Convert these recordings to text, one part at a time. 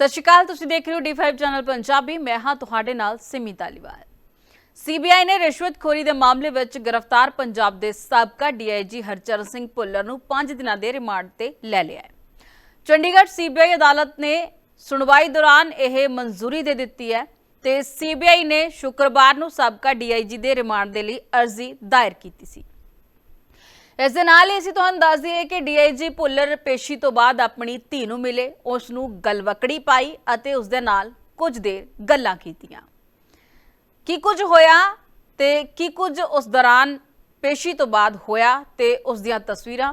ਸਤਿ ਸ਼੍ਰੀ ਅਕਾਲ, ਤੁਸੀਂ ਦੇਖ ਰਹੇ ਹੋ D5 ਚੈਨਲ ਪੰਜਾਬੀ। ਮੈਂ ਹਾਂ ਤੁਹਾਡੇ ਨਾਲ ਸਿਮੀ ਧਾਲੀਵਾਲ ਸੀਬੀਆਈ ਨੇ ਰਿਸ਼ਵਤਖੋਰੀ ਦੇ ਮਾਮਲੇ ਵਿੱਚ ਗ੍ਰਿਫਤਾਰ ਪੰਜਾਬ ਦੇ ਸਾਬਕਾ ਡੀਆਈਜੀ ਹਰਚਰਨ ਸਿੰਘ ਭੁੱਲਰ ਨੂੰ 5 ਦਿਨਾਂ ਦੇ ਰਿਮਾਂਡ ਤੇ ਲੈ ਲਿਆ ਹੈ। ਚੰਡੀਗੜ੍ਹ ਸੀਬੀਆਈ ਅਦਾਲਤ ਨੇ ਸੁਣਵਾਈ ਦੌਰਾਨ ਇਹ ਮਨਜ਼ੂਰੀ ਦੇ ਦਿੱਤੀ ਹੈ ਤੇ ਸੀਬੀਆਈ ਨੇ ਸ਼ੁੱਕਰਵਾਰ ਨੂੰ ਸਾਬਕਾ ਡੀਆਈਜੀ ਦੇ ਰਿਮਾਂਡ ਦੇ ਲਈ ਅਰਜ਼ੀ ਦਾਇਰ ਕੀਤੀ ਸੀ। ਇਸ ਦੇ ਨਾਲ ਹੀ ਅਸੀਂ ਤੁਹਾਨੂੰ ਦੱਸ ਦਈਏ ਕਿ ਡੀਆਈਜੀ ਭੁੱਲਰ ਪੇਸ਼ੀ ਤੋਂ ਬਾਅਦ ਆਪਣੀ ਧੀ ਨੂੰ ਮਿਲੇ ਉਸ ਨੂੰ ਗਲਵਕੜੀ ਪਾਈ ਅਤੇ ਉਸ ਦੇ ਨਾਲ ਕੁਝ ਦੇਰ ਗੱਲਾਂ ਕੀਤੀਆਂ। ਕੀ ਕੁਝ ਹੋਇਆ ਤੇ ਕੀ ਕੁਝ ਉਸ ਦੌਰਾਨ ਪੇਸ਼ੀ ਤੋਂ ਬਾਅਦ ਹੋਇਆ ਤੇ ਉਸ ਦੀਆਂ ਤਸਵੀਰਾਂ?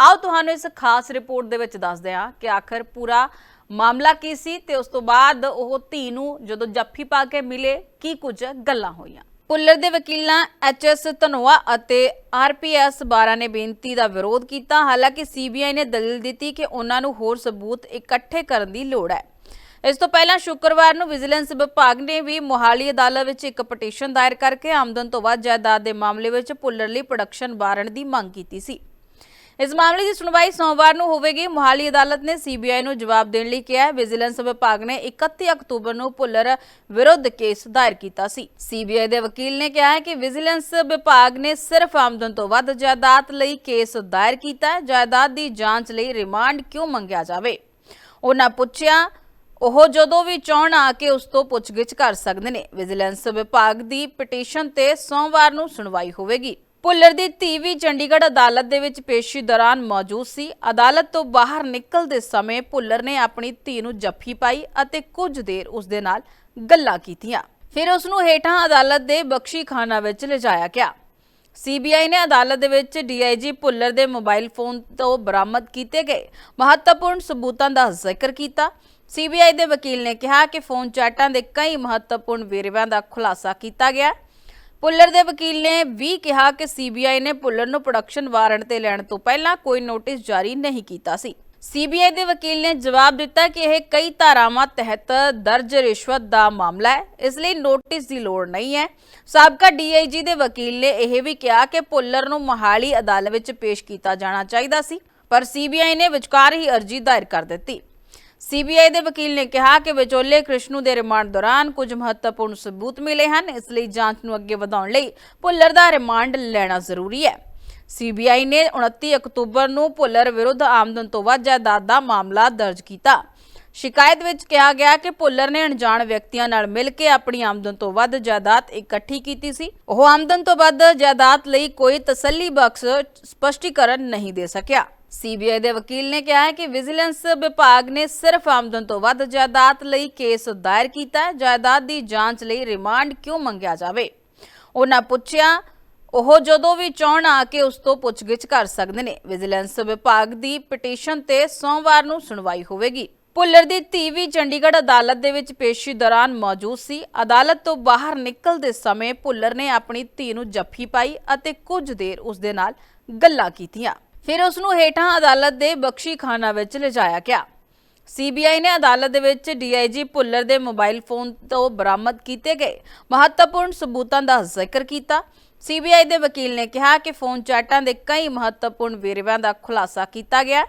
ਆਓ ਤੁਹਾਨੂੰ ਇਸ ਖਾਸ ਰਿਪੋਰਟ ਦੇ ਵਿੱਚ ਦੱਸਦੇ ਹਾਂ ਕਿ ਆਖਰ ਪੂਰਾ ਮਾਮਲਾ ਕੀ ਸੀ ਤੇ ਉਸ ਤੋਂ ਬਾਅਦ ਉਹ ਧੀ ਨੂੰ ਜਦੋਂ ਜੱਫੀ ਪਾ ਕੇ ਮਿਲੇ, ਕੀ ਕੁਝ ਗੱਲਾਂ ਹੋਈਆਂ। ਪੁੱਲਰ ਦੇ ਵਕੀਲਾਂ ਐਚਐਸ ਧਨੋਆ ਅਤੇ ਆਰਪੀਐਸ 12 ਨੇ ਬੇਨਤੀ ਦਾ ਵਿਰੋਧ ਕੀਤਾ। ਹਾਲਾਂਕਿ ਸੀਬੀਆਈ ਨੇ ਦਲੀਲ ਦਿੱਤੀ ਕਿ ਉਹਨਾਂ ਨੂੰ ਹੋਰ ਸਬੂਤ ਇਕੱਠੇ ਕਰਨ ਦੀ ਲੋੜ ਹੈ। ਇਸ ਤੋਂ ਪਹਿਲਾਂ ਸ਼ੁੱਕਰਵਾਰ ਨੂੰ ਵਿਜੀਲੈਂਸ ਵਿਭਾਗ ਨੇ ਵੀ ਮੋਹਾਲੀ ਅਦਾਲਤ ਵਿੱਚ ਇੱਕ ਪਟੀਸ਼ਨ ਦਾਇਰ ਕਰਕੇ ਆਮਦਨ ਤੋਂ ਵੱਧ ਜਾਇਦਾਦ ਦੇ ਮਾਮਲੇ ਵਿੱਚ ਪੁੱਲਰ ਲਈ ਪ੍ਰੋਡਕਸ਼ਨ ਵਾਰਨ ਦੀ ਮੰਗ ਕੀਤੀ ਸੀ। ਇਸ ਮਾਮਲੇ ਦੀ ਸੁਣਵਾਈ ਸੋਮਵਾਰ ਨੂੰ ਹੋਵੇਗੀ। ਮੋਹਾਲੀ ਅਦਾਲਤ ਨੇ ਸੀਬੀਆਈ ਨੂੰ ਜਵਾਬ ਦੇਣ ਲਈ ਕਿਹਾ ਹੈ। ਵਿਜੀਲੈਂਸ ਵਿਭਾਗ ਨੇ 31 ਅਕਤੂਬਰ ਨੂੰ ਭੁੱਲਰ ਵਿਰੁੱਧ ਕੇਸ ਦਾਇਰ ਕੀਤਾ ਸੀ। ਸੀਬੀਆਈ ਦੇ ਵਕੀਲ ਨੇ ਕਿਹਾ ਹੈ ਕਿ ਵਿਜੀਲੈਂਸ ਵਿਭਾਗ ਨੇ ਸਿਰਫ ਆਮਦਨ ਤੋਂ ਵੱਧ ਜਾਇਦਾਦ ਲਈ ਕੇਸ ਦਾਇਰ ਕੀਤਾ ਹੈ। ਜਾਇਦਾਦ ਦੀ ਜਾਂਚ ਲਈ ਰਿਮਾਂਡ ਕਿਉਂ ਮੰਗਿਆ ਜਾਵੇ? ਉਹਨਾਂ ਪੁੱਛਿਆ, ਉਹ ਜਦੋਂ ਵੀ ਚਾਹਣ ਆ ਕੇ ਉਸ ਤੋਂ ਪੁੱਛਗਿੱਛ ਕਰ ਸਕਦੇ ਨੇ। ਵਿਜੀਲੈਂਸ ਵਿਭਾਗ ਦੀ ਪਟੀਸ਼ਨ ਤੇ ਸੋਮਵਾਰ ਨੂੰ ਸੁਣਵਾਈ ਹੋਵੇਗੀ। ਭੁੱਲਰ ਦੀ ਧੀ ਵੀ ਚੰਡੀਗੜ੍ਹ ਅਦਾਲਤ ਦੇ ਵਿੱਚ ਪੇਸ਼ੀ ਦੌਰਾਨ ਮੌਜੂਦ ਸੀ। ਅਦਾਲਤ ਤੋਂ ਬਾਹਰ ਨਿਕਲਦੇ ਸਮੇਂ ਭੁੱਲਰ ਨੇ ਆਪਣੀ ਧੀ ਨੂੰ ਜੱਫੀ ਪਾਈ ਅਤੇ ਕੁਝ ਦੇਰ ਉਸ ਦੇ ਨਾਲ ਗੱਲਾਂ ਕੀਤੀਆਂ। ਫਿਰ ਉਸ ਨੂੰ ਹੇਠਾਂ ਅਦਾਲਤ ਦੇ ਬਖਸ਼ੀਖਾਨਾ ਵਿੱਚ ਲਿਜਾਇਆ ਗਿਆ। ਸੀਬੀਆਈ ਨੇ ਅਦਾਲਤ ਦੇ ਵਿੱਚ ਡੀਆਈਜੀ ਭੁੱਲਰ ਦੇ ਮੋਬਾਈਲ ਫੋਨ ਤੋਂ ਬਰਾਮਦ ਕੀਤੇ ਗਏ ਮਹੱਤਵਪੂਰਨ ਸਬੂਤਾਂ ਦਾ ਜ਼ਿਕਰ ਕੀਤਾ। ਸੀਬੀਆਈ ਦੇ ਵਕੀਲ ਨੇ ਕਿਹਾ ਕਿ ਫੋਨ ਚੈਟਾਂ ਦੇ ਕਈ ਮਹੱਤਵਪੂਰਨ ਵੇਰਵਿਆਂ ਦਾ ਖੁਲਾਸਾ ਕੀਤਾ ਗਿਆ। ਪੁੱਲਰ ਦੇ ਵਕੀਲ ਨੇ ਵੀ ਕਿਹਾ ਕਿ ਸੀਬੀਆਈ ਨੇ ਪੁੱਲਰ ਨੂੰ ਪ੍ਰੋਡਕਸ਼ਨ ਵਾਰੰਟ ਤੇ ਲੈਣ ਤੋਂ ਪਹਿਲਾਂ ਕੋਈ ਨੋਟਿਸ ਜਾਰੀ ਨਹੀਂ ਕੀਤਾ ਸੀ। ਸੀਬੀਆਈ ਦੇ ਵਕੀਲ ਨੇ ਜਵਾਬ ਦਿੱਤਾ ਕਿ ਇਹ ਕਈ ਧਾਰਾਵਾਂ ਤਹਿਤ ਦਰਜ ਰਿਸ਼ਵਤ ਦਾ ਮਾਮਲਾ ਹੈ, ਇਸ ਲਈ ਨੋਟਿਸ ਦੀ ਲੋੜ ਨਹੀਂ ਹੈ। ਸਾਬਕਾ ਡੀਆਈਜੀ ਦੇ ਵਕੀਲ ਨੇ ਇਹ ਵੀ ਕਿਹਾ ਕਿ ਪੁੱਲਰ ਨੂੰ ਮੋਹਾਲੀ ਅਦਾਲਤ ਵਿੱਚ ਪੇਸ਼ ਕੀਤਾ ਜਾਣਾ ਚਾਹੀਦਾ ਸੀ, ਪਰ ਸੀਬੀਆਈ ਨੇ ਵਿਚਕਾਰ ਹੀ ਅਰਜ਼ੀ ਦਾਇਰ ਕਰ ਦਿੱਤੀ। ਸੀਬੀਆਈ ਦੇ ਵਕੀਲ ਨੇ ਕਿਹਾ ਕਿ ਵਿਚੋਲੇ ਕ੍ਰਿਸ਼ਨੂ ਦੇ ਰਿਮਾਂਡ ਦੌਰਾਨ ਕੁਝ ਮਹੱਤਵਪੂਰਨ ਸਬੂਤ ਮਿਲੇ ਹਨ। ਇਸ ਲਈ ਜਾਂਚ ਨੂੰ ਅੱਗੇ ਵਧਾਉਣ ਲਈ ਭੁੱਲਰ ਦਾ ਰਿਮਾਂਡ ਲੈਣਾ ਜ਼ਰੂਰੀ ਹੈ। ਸੀਬੀਆਈ ਨੇ 29 ਅਕਤੂਬਰ ਨੂੰ ਭੁੱਲਰ ਵਿਰੁੱਧ ਆਮਦਨ ਤੋਂ ਵੱਧ ਜਾਇਦਾਦ ਦਾ ਮਾਮਲਾ ਦਰਜ ਕੀਤਾ। ਸ਼ਿਕਾਇਤ ਵਿੱਚ ਕਿਹਾ ਗਿਆ ਕਿ ਭੁੱਲਰ ਨੇ ਅਣਜਾਣ ਵਿਅਕਤੀਆਂ ਨਾਲ ਮਿਲ ਕੇ ਆਪਣੀ ਆਮਦਨ ਤੋਂ ਵੱਧ ਜਾਇਦਾਦ ਇਕੱਠੀ ਕੀਤੀ ਸੀ। ਉਹ ਆਮਦਨ ਤੋਂ ਵੱਧ ਜਾਇਦਾਦ ਲਈ ਕੋਈ ਤਸੱਲੀ ਬਖਸ਼ ਸਪਸ਼ਟੀਕਰਨ ਨਹੀਂ ਦੇ ਸਕਿਆ। ਸੀਬੀਆਈ ਦੇ ਵਕੀਲ ਨੇ ਕਿਹਾ ਹੈ ਕਿ ਵਿਜੀਲੈਂਸ ਵਿਭਾਗ ਨੇ ਸਿਰਫ ਆਮਦਨ ਤੋਂ ਵੱਧ ਜਾਇਦਾਦ ਲਈ ਕੇਸ ਦਾਇਰ ਕੀਤਾ ਹੈ। ਜਾਇਦਾਦ ਦੀ ਜਾਂਚ ਲਈ ਰਿਮਾਂਡ ਕਿਉਂ ਮੰਗਿਆ ਜਾਵੇ? ਉਹਨਾਂ ਪੁੱਛਿਆ, ਉਹ ਜਦੋਂ ਵੀ ਚਾਹਣ ਆ ਕੇ ਉਸ ਤੋਂ ਪੁੱਛਗਿੱਛ ਕਰ ਸਕਦੇ ਨੇ। ਵਿਜੀਲੈਂਸ ਵਿਭਾਗ ਦੀ ਪਟੀਸ਼ਨ ਤੇ ਸੋਮਵਾਰ ਨੂੰ ਸੁਣਵਾਈ ਹੋਵੇਗੀ। ਪੁੱਲਰ ਦੀ ਧੀ ਵੀ ਚੰਡੀਗੜ੍ਹ ਅਦਾਲਤ ਦੇ ਵਿੱਚ ਪੇਸ਼ੀ ਦੌਰਾਨ ਮੌਜੂਦ ਸੀ। ਅਦਾਲਤ ਤੋਂ ਬਾਹਰ ਨਿਕਲਦੇ ਸਮੇਂ ਪੁੱਲਰ ਨੇ ਆਪਣੀ ਧੀ ਨੂੰ ਜੱਫੀ ਪਾਈ ਅਤੇ ਕੁਝ ਦੇਰ ਉਸ ਦੇ ਨਾਲ ਗੱਲਾਂ ਕੀਤੀਆਂ। ਫਿਰ ਉਸ ਨੂੰ ਹੇਠਾਂ ਅਦਾਲਤ ਦੇ ਬਖਸ਼ੀਖਾਨਾ ਵਿੱਚ ਲਿਜਾਇਆ ਗਿਆ। ਸੀਬੀਆਈ ਨੇ ਅਦਾਲਤ ਦੇ ਵਿੱਚ ਡੀਆਈਜੀ ਭੁੱਲਰ ਦੇ ਮੋਬਾਈਲ ਫੋਨ ਤੋਂ ਬਰਾਮਦ ਕੀਤੇ ਗਏ ਮਹੱਤਵਪੂਰਨ ਸਬੂਤਾਂ ਦਾ ਜ਼ਿਕਰ ਕੀਤਾ। ਸੀਬੀਆਈ ਦੇ ਵਕੀਲ ਨੇ ਕਿਹਾ ਕਿ ਫੋਨ ਚੈਟਾਂ ਦੇ ਕਈ ਮਹੱਤਵਪੂਰਨ ਵੇਰਵਿਆਂ ਦਾ ਖੁਲਾਸਾ ਕੀਤਾ ਗਿਆ।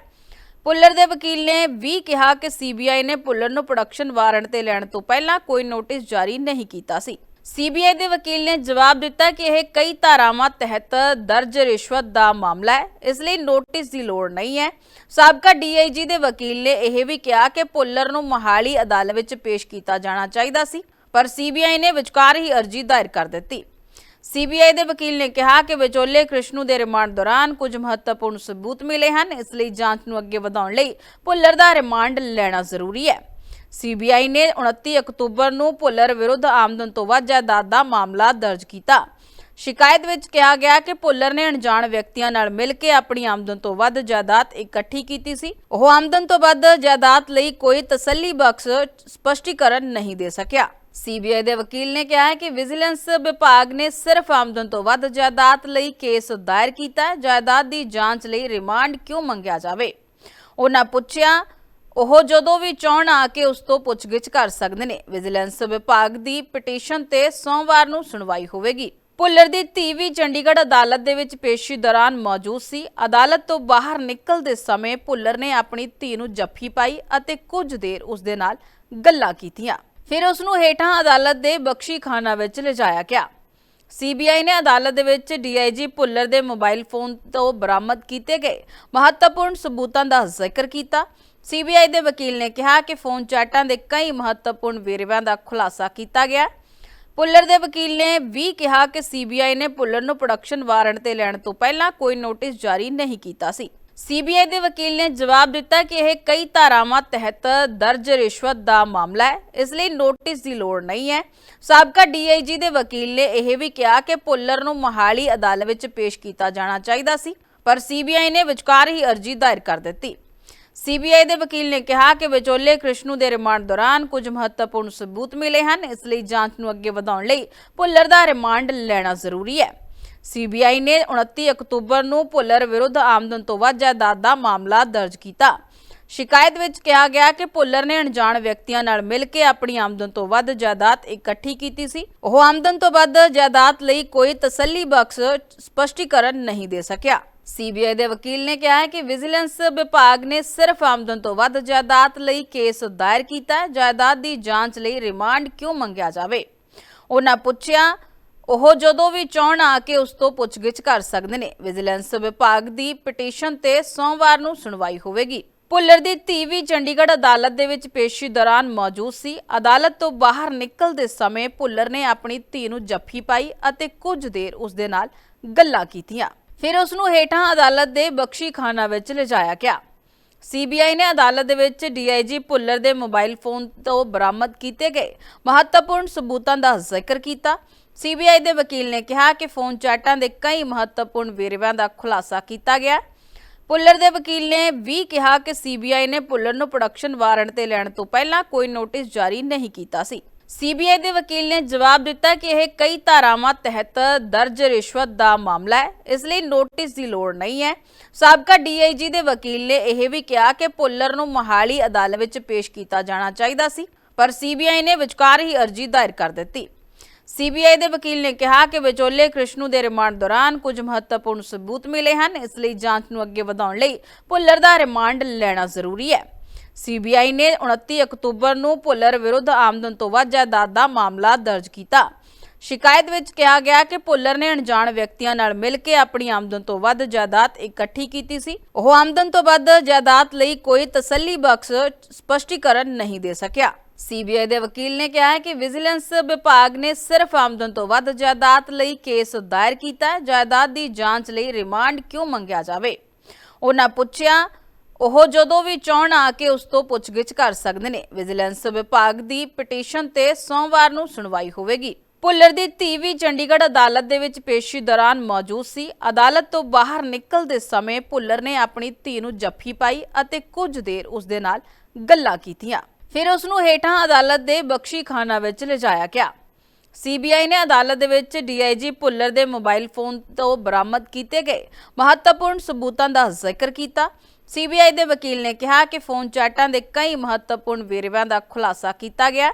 ਪੁੱਲਰ ਦੇ ਵਕੀਲ ਨੇ ਵੀ ਕਿਹਾ ਕਿ ਸੀਬੀਆਈ ਨੇ ਪੁੱਲਰ ਨੂੰ ਪ੍ਰੋਡਕਸ਼ਨ ਵਾਰੰਟ ਤੇ ਲੈਣ ਤੋਂ ਪਹਿਲਾਂ ਕੋਈ ਨੋਟਿਸ ਜਾਰੀ ਨਹੀਂ ਕੀਤਾ ਸੀ। ਸੀਬੀਆਈ ਦੇ ਵਕੀਲ ਨੇ ਜਵਾਬ ਦਿੱਤਾ ਕਿ ਇਹ ਕਈ ਧਾਰਾਵਾਂ ਤਹਿਤ ਦਰਜ ਰਿਸ਼ਵਤ ਦਾ ਮਾਮਲਾ ਹੈ। ਇਸ ਲਈ ਨੋਟਿਸ ਦੀ ਲੋੜ ਨਹੀਂ ਹੈ। ਸਾਬਕਾ ਡੀਆਈਜੀ ਦੇ ਵਕੀਲ ਨੇ ਇਹ ਵੀ ਕਿਹਾ ਕਿ ਪੁੱਲਰ ਨੂੰ ਮੋਹਾਲੀ ਅਦਾਲਤ ਵਿੱਚ ਪੇਸ਼ ਕੀਤਾ ਜਾਣਾ ਚਾਹੀਦਾ ਸੀ, ਪਰ ਸੀਬੀਆਈ ਨੇ ਵਿਚਕਾਰ ਹੀ ਅਰਜ਼ੀ ਦਾਇਰ ਕਰ ਦਿੱਤੀ। ਸੀਬੀਆਈ ਦੇ ਵਕੀਲ ਨੇ ਕਿਹਾ ਕਿ ਵਿਚੋਲੇ ਕ੍ਰਿਸ਼ਨੂ ਦੇ ਰਿਮਾਂਡ ਦੌਰਾਨ ਕੁਝ ਮਹੱਤਵਪੂਰਨ ਸਬੂਤ ਮਿਲੇ ਹਨ। ਇਸ ਲਈ ਜਾਂਚ ਨੂੰ ਅੱਗੇ ਵਧਾਉਣ ਲਈ ਭੁੱਲਰ ਦਾ ਰਿਮਾਂਡ ਲੈਣਾ ਜ਼ਰੂਰੀ ਹੈ। ਸੀਬੀਆਈ ਨੇ 29 ਅਕਤੂਬਰ ਨੂੰ ਭੁੱਲਰ ਵਿਰੁੱਧ ਆਮਦਨ ਤੋਂ ਵੱਧ ਜਾਇਦਾਦ ਦਾ ਮਾਮਲਾ ਦਰਜ ਕੀਤਾ। ਸ਼ਿਕਾਇਤ ਵਿੱਚ ਕਿਹਾ ਗਿਆ ਕਿ ਭੁੱਲਰ ਨੇ ਅਣਜਾਣ ਵਿਅਕਤੀਆਂ ਨਾਲ ਮਿਲ ਕੇ ਆਪਣੀ ਆਮਦਨ ਤੋਂ ਵੱਧ ਜਾਇਦਾਦ ਇਕੱਠੀ ਕੀਤੀ ਸੀ। ਉਹ ਆਮਦਨ ਤੋਂ ਵੱਧ ਜਾਇਦਾਦ ਲਈ ਕੋਈ ਤਸੱਲੀ ਸਪਸ਼ਟੀਕਰਨ ਨਹੀਂ ਦੇ ਸਕਿਆ। ਸੀਬੀਆਈ ਦੇ ਵਕੀਲ ਨੇ ਕਿਹਾ ਹੈ ਕਿ ਵਿਜੀਲੈਂਸ ਵਿਭਾਗ ਨੇ ਸਿਰਫ ਆਮਦਨ ਤੋਂ ਵੱਧ ਜਾਇਦਾਦ ਲਈ ਕੇਸ ਦਾਇਰ ਕੀਤਾ ਹੈ। ਜਾਇਦਾਦ ਦੀ ਜਾਂਚ ਲਈ ਰਿਮਾਂਡ ਕਿਉਂ ਮੰਗਿਆ ਜਾਵੇ? ਉਹਨਾਂ ਪੁੱਛਿਆ ਉਹ ਜਦੋਂ ਵੀ ਚਾਹਣ ਆ ਕੇ ਉਸ ਤੋਂ ਪੁੱਛਗਿੱਛ ਕਰ ਸਕਦੇ ਨੇ। ਵਿਜੀਲੈਂਸ ਵਿਭਾਗ ਦੀ ਪਟੀਸ਼ਨ ਤੇ ਸੋਮਵਾਰ ਨੂੰ ਸੁਣਵਾਈ ਹੋਵੇਗੀ। ਭੁੱਲਰ ਦੀ ਧੀ ਵੀ ਚੰਡੀਗੜ੍ਹ ਅਦਾਲਤ ਦੇ ਵਿੱਚ ਪੇਸ਼ੀ ਦੌਰਾਨ ਮੌਜੂਦ ਸੀ। ਅਦਾਲਤ ਤੋਂ ਬਾਹਰ ਨਿਕਲਦੇ ਸਮੇਂ ਭੁੱਲਰ ਨੇ ਆਪਣੀ ਧੀ ਨੂੰ ਜੱਫੀ ਪਾਈ ਅਤੇ ਕੁਝ ਦੇਰ ਉਸ ਦੇ ਨਾਲ ਗੱਲਾਂ ਕੀਤੀਆਂ। ਫਿਰ ਉਸ ਨੂੰ ਹੇਠਾਂ ਅਦਾਲਤ ਦੇ ਬਖਸ਼ੀਖਾਨਾ ਵਿੱਚ ਲਿਜਾਇਆ ਗਿਆ। ਸੀਬੀਆਈ ਨੇ ਅਦਾਲਤ ਦੇ ਵਿੱਚ ਡੀਆਈਜੀ ਭੁੱਲਰ ਦੇ ਮੋਬਾਈਲ ਫੋਨ ਤੋਂ ਬਰਾਮਦ ਕੀਤੇ ਗਏ। ਮਹੱਤਵਪੂਰਨ ਸਬੂਤਾਂ ਦਾ ਜ਼ਿਕਰ ਕੀਤਾ। ਸੀਬੀਆਈ ਦੇ ਵਕੀਲ ਨੇ ਕਿਹਾ ਕਿ ਫੋਨ ਚੈਟਾਂ ਦੇ ਕਈ ਮਹੱਤਵਪੂਰਨ ਵੇਰਵਿਆਂ ਦਾ ਖੁਲਾਸਾ ਕੀਤਾ ਗਿਆ। ਭੁੱਲਰ ਦੇ ਵਕੀਲ ਨੇ ਵੀ ਕਿਹਾ ਕਿ ਸੀਬੀਆਈ ਨੇ ਭੁੱਲਰ ਨੂੰ ਪ੍ਰੋਡਕਸ਼ਨ ਵਾਰੰਟ ਤੇ ਲੈਣ ਤੋਂ ਪਹਿਲਾਂ ਕੋਈ ਨੋਟਿਸ ਜਾਰੀ ਨਹੀਂ ਕੀਤਾ ਸੀ। ਸੀਬੀਆਈ ਦੇ ਵਕੀਲ ਨੇ ਜਵਾਬ ਦਿੱਤਾ ਕਿ ਇਹ ਕਈ ਧਾਰਾਵਾਂ ਤਹਿਤ ਦਰਜ ਰਿਸ਼ਵਤ ਦਾ ਮਾਮਲਾ ਹੈ, ਇਸ ਲਈ ਨੋਟਿਸ ਦੀ ਲੋੜ ਨਹੀਂ ਹੈ। ਸਾਬਕਾ ਡੀਆਈਜੀ ਦੇ ਵਕੀਲ ਨੇ ਇਹ ਵੀ ਕਿਹਾ ਕਿ ਭੁੱਲਰ ਨੂੰ ਮਹਾਲੀ ਅਦਾਲਤ ਵਿੱਚ ਪੇਸ਼ ਕੀਤਾ ਜਾਣਾ ਚਾਹੀਦਾ ਸੀ, ਪਰ ਸੀਬੀਆਈ ਨੇ ਵਿਚਕਾਰ ਹੀ ਅਰਜ਼ੀ ਦਾਇਰ ਕਰ ਦਿੱਤੀ। ਸੀਬੀਆਈ ਦੇ ਵਕੀਲ ਨੇ ਕਿਹਾ ਕਿ ਵਿਚੋਲੇ ਕ੍ਰਿਸ਼ਨੂ ਦੇ ਰਿਮਾਂਡ ਦੌਰਾਨ ਕੁਝ ਮਹੱਤਵਪੂਰਨ ਸਬੂਤ ਮਿਲੇ ਹਨ, ਇਸ ਲਈ ਜਾਂਚ ਨੂੰ ਅੱਗੇ ਵਧਾਉਣ ਲਈ ਭੁੱਲਰ ਦਾ ਰਿਮਾਂਡ ਲੈਣਾ ਜ਼ਰੂਰੀ ਹੈ। ਸੀਬੀਆਈ ਨੇ 29 ਅਕਤੂਬਰ ਨੂੰ ਭੁੱਲਰ ਵਿਰੁੱਧ ਆਮਦਨ ਤੋਂ ਵੱਧ ਜਾਇਦਾਦ ਦਾ ਮਾਮਲਾ ਦਰਜ ਕੀਤਾ। ਸ਼ਿਕਾਇਤ ਵਿੱਚ ਕਿਹਾ ਗਿਆ ਕਿ ਭੁੱਲਰ ਨੇ ਅਣਜਾਣ ਵਿਅਕਤੀਆਂ ਨਾਲ ਮਿਲ ਕੇ ਆਪਣੀ ਆਮਦਨ ਤੋਂ ਵੱਧ ਜਾਇਦਾਦ ਇਕੱਠੀ ਕੀਤੀ ਸੀ। ਉਹ ਆਮਦਨ ਤੋਂ ਵੱਧ ਜਾਇਦਾਦ ਲਈ ਕੋਈ ਤਸੱਲੀ ਬਖਸ਼ ਸਪਸ਼ਟੀਕਰਨ ਨਹੀਂ ਦੇ ਸਕਿਆ। ਸੀਬੀਆਈ ਦੇ ਵਕੀਲ ਨੇ ਕਿਹਾ ਹੈ ਕਿ ਵਿਜੀਲੈਂਸ ਵਿਭਾਗ ਨੇ ਸਿਰਫ ਆਮਦਨ ਤੋਂ ਵੱਧ ਜਾਇਦਾਦ ਲਈ ਕੇਸ ਦਾਇਰ ਕੀਤਾ ਹੈ। ਜਾਇਦਾਦ ਦੀ ਜਾਂਚ ਲਈ ਰਿਮਾਂਡ ਕਿਉਂ ਮੰਗਿਆ ਜਾਵੇ? ਉਹਨਾਂ ਪੁੱਛਿਆ, ਉਹ ਜਦੋਂ ਵੀ ਚਾਹਣ ਆ ਕੇ ਉਸ ਤੋਂ ਪੁੱਛਗਿੱਛ ਕਰ ਸਕਦੇ ਨੇ। ਵਿਜੀਲੈਂਸ ਵਿਭਾਗ ਦੀ ਪਟੀਸ਼ਨ ਤੇ ਸੋਮਵਾਰ ਨੂੰ ਸੁਣਵਾਈ ਹੋਵੇਗੀ। ਭੁੱਲਰ ਦੀ ਧੀ ਵੀ ਚੰਡੀਗੜ੍ਹ ਅਦਾਲਤ ਦੇ ਵਿੱਚ ਪੇਸ਼ੀ ਦੌਰਾਨ ਮੌਜੂਦ ਸੀ। ਅਦਾਲਤ ਤੋਂ ਬਾਹਰ ਨਿਕਲਦੇ ਸਮੇਂ ਭੁੱਲਰ ਨੇ ਆਪਣੀ ਧੀ ਨੂੰ ਜੱਫੀ ਪਾਈ ਅਤੇ ਕੁਝ ਦੇਰ ਉਸ ਦੇ ਨਾਲ ਗੱਲਾਂ ਕੀਤੀਆਂ। ਫਿਰ ਉਸ ਨੂੰ ਹੇਠਾਂ ਅਦਾਲਤ ਦੇ ਬਖਸ਼ੀਖਾਨਾ ਵਿੱਚ ਲਿਜਾਇਆ ਗਿਆ। ਸੀਬੀਆਈ ਨੇ ਅਦਾਲਤ ਦੇ ਵਿੱਚ ਡੀਆਈਜੀ ਭੁੱਲਰ ਦੇ ਮੋਬਾਈਲ ਫੋਨ ਤੋਂ ਬਰਾਮਦ ਕੀਤੇ ਗਏ ਮਹੱਤਵਪੂਰਨ ਸਬੂਤਾਂ ਦਾ ਜ਼ਿਕਰ ਕੀਤਾ। ਸੀਬੀਆਈ ਦੇ ਵਕੀਲ ਨੇ ਕਿਹਾ ਕਿ ਫੋਨ ਚੈਟਾਂ ਦੇ ਕਈ ਮਹੱਤਵਪੂਰਨ ਵੇਰਵਿਆਂ ਦਾ ਖੁਲਾਸਾ ਕੀਤਾ ਗਿਆ। ਭੁੱਲਰ ਦੇ ਵਕੀਲ ਨੇ ਵੀ ਕਿਹਾ ਕਿ ਸੀਬੀਆਈ ਨੇ ਭੁੱਲਰ ਨੂੰ ਪ੍ਰੋਡਕਸ਼ਨ ਵਾਰੰਟ ਤੇ ਲੈਣ ਤੋਂ ਪਹਿਲਾਂ ਕੋਈ ਨੋਟਿਸ ਜਾਰੀ ਨਹੀਂ ਕੀਤਾ ਸੀ। ਸੀਬੀਆਈ ਦੇ ਵਕੀਲ ਨੇ ਜਵਾਬ ਦਿੱਤਾ ਕਿ ਇਹ ਕਈ ਧਾਰਾਵਾਂ ਤਹਿਤ ਦਰਜ ਰਿਸ਼ਵਤ ਦਾ ਮਾਮਲਾ ਹੈ। ਇਸ ਲਈ ਨੋਟਿਸ ਦੀ ਲੋੜ ਨਹੀਂ ਹੈ। ਸਾਬਕਾ ਡੀਆਈਜੀ ਦੇ ਵਕੀਲ ਨੇ ਇਹ ਵੀ ਕਿਹਾ ਕਿ ਭੁੱਲਰ ਨੂੰ ਮਹਾਲੀ ਅਦਾਲਤ ਵਿੱਚ ਪੇਸ਼ ਕੀਤਾ ਜਾਣਾ ਚਾਹੀਦਾ ਸੀ, ਪਰ ਸੀਬੀਆਈ ਨੇ ਵਿਚਕਾਰ ਹੀ ਅਰਜ਼ੀ ਦਾਇਰ ਕਰ ਦਿੱਤੀ। ਸੀਬੀਆਈ ਦੇ ਵਕੀਲ ਨੇ ਕਿਹਾ ਕਿ ਵਿਚੋਲੇ ਕ੍ਰਿਸ਼ਨੂ ਦੇ ਰਿਮਾਂਡ ਦੌਰਾਨ ਕੁਝ ਮਹੱਤਵਪੂਰਨ ਸਬੂਤ ਮਿਲੇ ਹਨ। ਇਸ ਲਈ ਜਾਂਚ ਨੂੰ ਅੱਗੇ ਵਧਾਉਣ ਲਈ ਭੁੱਲਰ ਦਾ ਰਿਮਾਂਡ ਲੈਣਾ ਜ਼ਰੂਰੀ ਹੈ। ਸੀਬੀਆਈ ਨੇ 29 ਅਕਤੂਬਰ ਨੂੰ ਭੁੱਲਰ ਵਿਰੁੱਧ ਆਮਦਨ ਤੋਂ ਵੱਧ ਜਾਇਦਾਦ ਦਾ ਮਾਮਲਾ ਦਰਜ ਕੀਤਾ। ਸ਼ਿਕਾਇਤ ਵਿੱਚ ਕਿਹਾ ਗਿਆ ਕਿ ਭੁੱਲਰ ਨੇ ਅਣਜਾਣ ਵਿਅਕਤੀਆਂ ਨਾਲ ਮਿਲ ਕੇ ਆਪਣੀ ਆਮਦਨ ਤੋਂ ਵੱਧ ਜਾਇਦਾਦ ਇਕੱਠੀ ਕੀਤੀ ਸੀ। ਉਹ ਆਮਦਨ ਤੋਂ ਵੱਧ ਜਾਇਦਾਦ ਲਈ ਕੋਈ ਤਸੱਲੀ ਬਖਸ਼ ਸਪਸ਼ਟੀਕਰਨ ਨਹੀਂ ਦੇ ਸਕਿਆ। ਸੀਬੀਆਈ ਦੇ ਵਕੀਲ ਨੇ ਕਿਹਾ ਹੈ ਕਿ ਵਿਜੀਲੈਂਸ ਵਿਭਾਗ ਨੇ ਸਿਰਫ ਆਮਦਨ ਤੋਂ ਵੱਧ ਜਾਇਦਾਦ ਲਈ ਕੇਸ ਦਾਇਰ ਕੀਤਾ ਹੈ। ਜਾਇਦਾਦ ਦੀ ਜਾਂਚ ਲਈ ਰਿਮਾਂਡ ਕਿਉਂ ਮੰਗਿਆ ਜਾਵੇ? ਉਹਨਾਂ ਪੁੱਛਿਆ ਉਹ ਜਦੋਂ ਵੀ ਚਾਹਣ ਆ ਕੇ ਉਸ ਤੋਂ ਪੁੱਛਗਿੱਛ ਕਰ ਸਕਦੇ ਨੇ। ਵਿਜੀਲੈਂਸ ਵਿਭਾਗ ਦੀ ਪਟੀਸ਼ਨ ਤੇ ਸੋਮਵਾਰ ਨੂੰ ਸੁਣਵਾਈ ਹੋਵੇਗੀ। ਭੁੱਲਰ ਦੀ ਧੀ ਵੀ ਚੰਡੀਗੜ੍ਹ ਅਦਾਲਤ ਦੇ ਵਿੱਚ ਪੇਸ਼ੀ ਦੌਰਾਨ ਮੌਜੂਦ ਸੀ। ਅਦਾਲਤ ਤੋਂ ਬਾਹਰ ਨਿਕਲਦੇ ਸਮੇਂ ਭੁੱਲਰ ਨੇ ਆਪਣੀ ਧੀ ਨੂੰ ਜੱਫੀ ਪਾਈ ਅਤੇ ਕੁਝ ਦੇਰ ਉਸ ਦੇ ਨਾਲ ਗੱਲਾਂ ਕੀਤੀਆਂ। ਫਿਰ ਉਸ ਨੂੰ ਹੇਠਾਂ ਅਦਾਲਤ ਦੇ ਬਖਸ਼ੀ ਖਾਨਾ ਵਿੱਚ ਲਿਜਾਇਆ ਗਿਆ। ਸੀਬੀਆਈ ਨੇ ਅਦਾਲਤ ਦੇ ਵਿੱਚ ਡੀਆਈਜੀ ਭੁੱਲਰ ਦੇ ਮੋਬਾਈਲ ਫੋਨ ਤੋਂ ਬਰਾਮਦ ਕੀਤੇ ਗਏ ਮਹੱਤਵਪੂਰਨ ਸਬੂਤਾਂ ਦਾ ਜ਼ਿਕਰ ਕੀਤਾ। ਸੀਬੀਆਈ ਦੇ ਵਕੀਲ ਨੇ ਕਿਹਾ ਕਿ ਫੋਨ ਚੈਟਾਂ ਦੇ ਕਈ ਮਹੱਤਵਪੂਰਨ ਵੇਰਵਿਆਂ ਦਾ ਖੁਲਾਸਾ ਕੀਤਾ ਗਿਆ।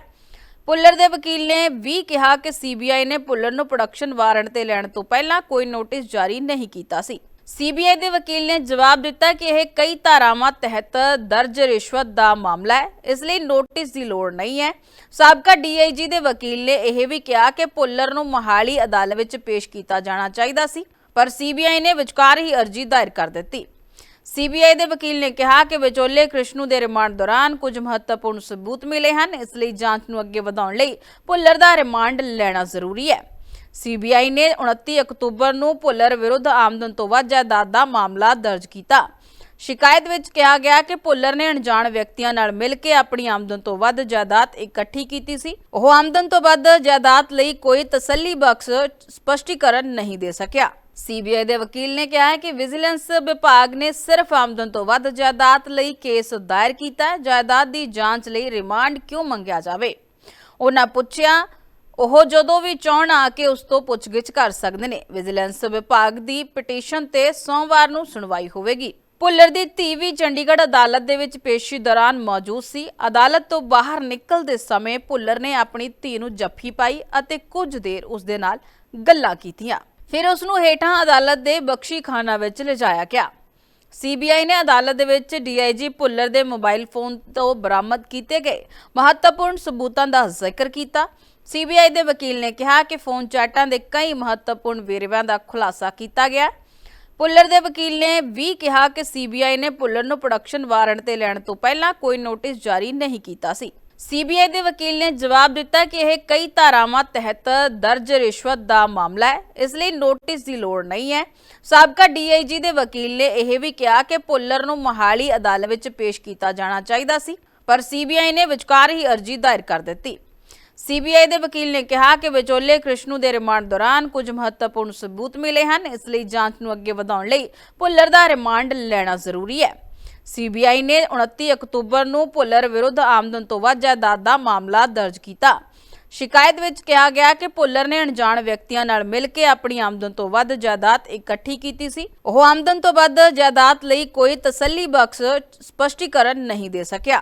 ਭੁੱਲਰ ਦੇ ਵਕੀਲ ਨੇ ਵੀ ਕਿਹਾ ਕਿ ਸੀਬੀਆਈ ਨੇ ਭੁੱਲਰ ਨੂੰ ਪ੍ਰੋਡਕਸ਼ਨ ਵਾਰੰਟ ਤੇ ਲੈਣ ਤੋਂ ਪਹਿਲਾਂ ਕੋਈ ਨੋਟਿਸ ਜਾਰੀ ਨਹੀਂ ਕੀਤਾ ਸੀ। ਸੀਬੀਆਈ ਦੇ ਵਕੀਲ ਨੇ ਜਵਾਬ ਦਿੱਤਾ ਕਿ ਇਹ ਕਈ ਧਾਰਾਵਾਂ ਤਹਿਤ ਦਰਜ ਰਿਸ਼ਵਤ ਦਾ ਮਾਮਲਾ ਹੈ। ਇਸ ਲਈ ਨੋਟਿਸ ਦੀ ਲੋੜ ਨਹੀਂ ਹੈ। ਸਾਬਕਾ ਡੀਆਈਜੀ ਦੇ ਵਕੀਲ ਨੇ ਇਹ ਵੀ ਕਿਹਾ ਕਿ ਭੁੱਲਰ ਨੂੰ ਮਹਾਲੀ ਅਦਾਲਤ ਵਿੱਚ ਪੇਸ਼ ਕੀਤਾ ਜਾਣਾ ਚਾਹੀਦਾ ਸੀ, ਪਰ ਸੀਬੀਆਈ ਨੇ ਵਿਚਕਾਰ ਹੀ ਅਰਜ਼ੀ ਦਾਇਰ ਕਰ ਦਿੱਤੀ। ਸੀਬੀਆਈ ਦੇ ਵਕੀਲ ਨੇ ਕਿਹਾ ਕਿ ਵਿਚੋਲੇ ਕ੍ਰਿਸ਼ਨੂ ਦੇ ਰਿਮਾਂਡ ਦੌਰਾਨ ਕੁਝ ਮਹੱਤਵਪੂਰਨ ਸਬੂਤ ਮਿਲੇ ਹਨ। ਇਸ ਲਈ ਜਾਂਚ ਨੂੰ ਅੱਗੇ ਵਧਾਉਣ ਲਈ ਭੁੱਲਰ ਦਾ ਰਿਮਾਂਡ ਲੈਣਾ ਜ਼ਰੂਰੀ ਹੈ। ਸੀਬੀਆਈ ਨੇ 29 ਅਕਤੂਬਰ ਨੂੰ ਭੁੱਲਰ ਵਿਰੁੱਧ ਆਮਦਨ ਤੋਂ ਵੱਧ ਜਾਇਦਾਦ ਦਾ ਮਾਮਲਾ ਦਰਜ ਕੀਤਾ। ਸ਼ਿਕਾਇਤ ਵਿੱਚ ਕਿਹਾ ਗਿਆ ਕਿ ਭੁੱਲਰ ਨੇ ਅਣਜਾਣ ਵਿਅਕਤੀਆਂ ਨਾਲ ਮਿਲ ਕੇ ਆਪਣੀ ਆਮਦਨ ਤੋਂ ਵੱਧ ਜਾਇਦਾਦ ਇਕੱਠੀ ਕੀਤੀ ਸੀ। ਉਹ ਆਮਦਨ ਤੋਂ ਵੱਧ ਜਾਇਦਾਦ ਲਈ ਕੋਈ ਤਸੱਲੀ ਸਪਸ਼ਟੀਕਰਨ ਨਹੀਂ ਦੇ ਸਕਿਆ। ਸੀਬੀਆਈ ਦੇ ਵਕੀਲ ਨੇ ਕਿਹਾ ਹੈ ਕਿ ਵਿਜੀਲੈਂਸ ਵਿਭਾਗ ਨੇ ਸਿਰਫ ਆਮਦਨ ਤੋਂ ਵੱਧ ਜਾਇਦਾਦ ਲਈ ਕੇਸ ਦਾਇਰ ਕੀਤਾ ਜਾਇਦਾਦ ਦੀ ਜਾਂਚ ਲਈ ਰਿਮਾਂਡ ਕਿਉਂ ਮੰਗਿਆ ਜਾਵੇ? ਉਹਨਾਂ ਪੁੱਛਿਆ ਉਹ ਜਦੋਂ ਵੀ ਚਾਹਣ ਆ ਕੇ ਉਸ ਤੋਂ ਪੁੱਛਗਿੱਛ ਕਰ ਸਕਦੇ ਨੇ। ਵਿਜੀਲੈਂਸ ਵਿਭਾਗ ਦੀ ਪਟੀਸ਼ਨ ਤੇ ਸੋਮਵਾਰ ਨੂੰ ਸੁਣਵਾਈ ਹੋਵੇਗੀ। ਭੁੱਲਰ ਦੀ ਧੀ ਵੀ ਚੰਡੀਗੜ੍ਹ ਅਦਾਲਤ ਦੇ ਵਿੱਚ ਪੇਸ਼ੀ ਦੌਰਾਨ ਮੌਜੂਦ ਸੀ। ਅਦਾਲਤ ਤੋਂ ਬਾਹਰ ਨਿਕਲਦੇ ਸਮੇਂ ਭੁੱਲਰ ਨੇ ਆਪਣੀ ਧੀ ਨੂੰ ਜੱਫੀ ਪਾਈ ਅਤੇ ਕੁਝ ਦੇਰ ਉਸ ਦੇ ਨਾਲ ਗੱਲਾਂ ਕੀਤੀਆਂ। ਫਿਰ ਉਸ ਨੂੰ ਹੇਠਾਂ ਅਦਾਲਤ ਦੇ ਬਖਸ਼ੀਖਾਨਾ ਵਿੱਚ ਲਿਜਾਇਆ ਗਿਆ। ਸੀਬੀਆਈ ਨੇ ਅਦਾਲਤ ਦੇ ਵਿੱਚ ਡੀਆਈਜੀ ਭੁੱਲਰ ਦੇ ਮੋਬਾਈਲ ਫੋਨ ਤੋਂ ਬਰਾਮਦ ਕੀਤੇ ਗਏ। ਮਹੱਤਵਪੂਰਨ ਸਬੂਤਾਂ ਦਾ ਜ਼ਿਕਰ ਕੀਤਾ। ਸੀਬੀਆਈ ਦੇ ਵਕੀਲ ਨੇ ਕਿਹਾ ਕਿ ਫੋਨ ਚੈਟਾਂ ਦੇ ਕਈ ਮਹੱਤਵਪੂਰਨ ਵੇਰਵਿਆਂ ਦਾ ਖੁਲਾਸਾ ਕੀਤਾ ਗਿਆ। ਭੁੱਲਰ ਦੇ ਵਕੀਲ ਨੇ ਵੀ ਕਿਹਾ ਕਿ ਸੀਬੀਆਈ ਨੇ ਭੁੱਲਰ ਨੂੰ ਪ੍ਰੋਡਕਸ਼ਨ ਵਾਰੰਟ ਤੇ ਲੈਣ ਤੋਂ ਪਹਿਲਾਂ ਕੋਈ ਨੋਟਿਸ ਜਾਰੀ ਨਹੀਂ ਕੀਤਾ ਸੀ। ਸੀਬੀਆਈ ਦੇ ਵਕੀਲ ਨੇ ਜਵਾਬ ਦਿੱਤਾ ਕਿ ਇਹ ਕਈ ਧਾਰਾਵਾਂ ਤਹਿਤ ਦਰਜ ਰਿਸ਼ਵਤ ਦਾ ਮਾਮਲਾ ਹੈ, ਇਸ ਲਈ ਨੋਟਿਸ ਦੀ ਲੋੜ ਨਹੀਂ ਹੈ। ਸਾਬਕਾ ਡੀਆਈਜੀ ਦੇ ਵਕੀਲ ਨੇ ਇਹ ਵੀ ਕਿਹਾ ਕਿ ਭੁੱਲਰ ਨੂੰ ਮੋਹਾਲੀ ਅਦਾਲਤ ਵਿੱਚ ਪੇਸ਼ ਕੀਤਾ ਜਾਣਾ ਚਾਹੀਦਾ ਸੀ, ਪਰ ਸੀਬੀਆਈ ਨੇ ਵਿਚਕਾਰ ਹੀ ਅਰਜ਼ੀ ਦਾਇਰ ਕਰ ਦਿੱਤੀ। ਸੀਬੀਆਈ ਦੇ ਵਕੀਲ ਨੇ ਕਿਹਾ ਕਿ ਵਿਚੋਲੇ ਕ੍ਰਿਸ਼ਨੂ ਦੇ ਰਿਮਾਂਡ ਦੌਰਾਨ ਕੁਝ ਮਹੱਤਵਪੂਰਨ ਸਬੂਤ ਮਿਲੇ ਹਨ। ਇਸ ਲਈ ਜਾਂਚ ਨੂੰ ਅੱਗੇ ਵਧਾਉਣ ਲਈ ਭੁੱਲਰ ਦਾ ਰਿਮਾਂਡ ਲੈਣਾ ਜ਼ਰੂਰੀ ਹੈ। ਸੀਬੀਆਈ ਨੇ 29 ਅਕਤੂਬਰ ਨੂੰ ਭੁੱਲਰ ਵਿਰੁੱਧ ਆਮਦਨ ਤੋਂ ਵੱਧ ਜਾਇਦਾਦ ਦਾ ਮਾਮਲਾ ਦਰਜ ਕੀਤਾ। ਸ਼ਿਕਾਇਤ ਵਿੱਚ ਕਿਹਾ ਗਿਆ ਕਿ ਭੁੱਲਰ ਨੇ ਅਣਜਾਣ ਵਿਅਕਤੀਆਂ ਨਾਲ ਮਿਲ ਕੇ ਆਪਣੀ ਆਮਦਨ ਤੋਂ ਵੱਧ ਜਾਇਦਾਦ ਇਕੱਠੀ ਕੀਤੀ ਸੀ। ਉਹ ਆਮਦਨ ਤੋਂ ਵੱਧ ਜਾਇਦਾਦ ਲਈ ਕੋਈ ਤਸੱਲੀ ਬਖਸ਼ ਸਪਸ਼ਟੀਕਰਨ ਨਹੀਂ ਦੇ ਸਕਿਆ।